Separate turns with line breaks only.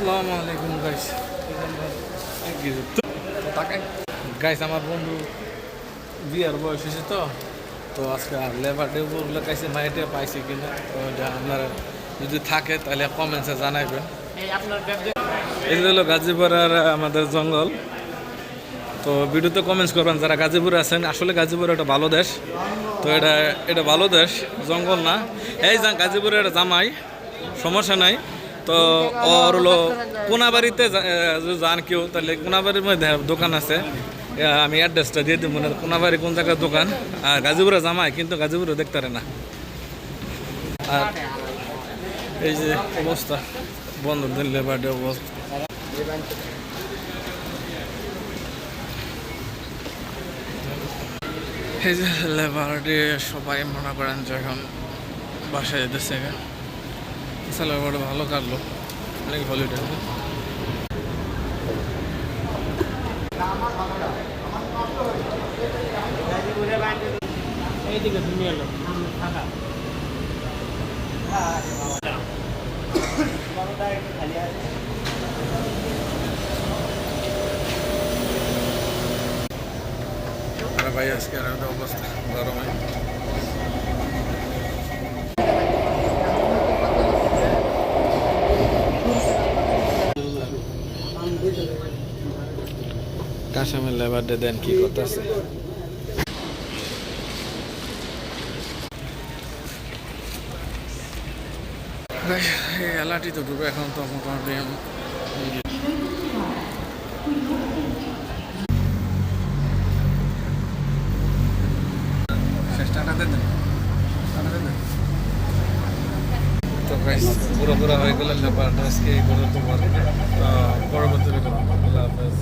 আসসালামু আলাইকুম guys guys আমার বন্ধু বিয়ার বয়স হয়েছে তো। তো আজকে আর লেবার ডে বলে কাছে মাইটে পাইছি কিনা? তো এটা আপনারা যদি থাকে তাহলে কমেন্টসে জানাইবেন। এই যে হলো গাজীপুর আর আমাদের জঙ্গল। তো ভিডিওতে কমেন্টস করবেন যারা গাজীপুরে আছেন আসলে গাজীপুর একটা ভালো দেশ। তো এটা এটা ভালো দেশ জঙ্গল না। এই যা গাজীপুরে একটা জামাই সমস্যা নাই। তো ওর হলো কোনাবাড়িতে যান কেউ, তাহলে কোনাবাড়ির মধ্যে দোকান আছে। আমি অ্যাড্রেসটা দিয়ে দিব মানে কোনাবাড়ি কোন জায়গার দোকান? আর গাজীপুরে জামাই, কিন্তু গাজীপুরে দেখতে পারে না। আর এই যে অবস্থা, বন্ধ দিন লেবার ডে অবস্থা যে লেবার সবাই মনে করেন যে এখন বাসায় যেতেছে। আসলে বড় ভালো কাটলো। অনেক হলিডে
এইদিকে তুমি এলো ফাঁকা।
আরে ভাই আজকে আর একটা অবস্থা গরমে। কাশামের লেবারডে দেন কি করতেছে? এই এলাটি তো ডুবে এখন তো মোটামুটি তো হয়ে গেলে লেবার আজকে এই পরবর্তী আল্লাহ হাফেজ।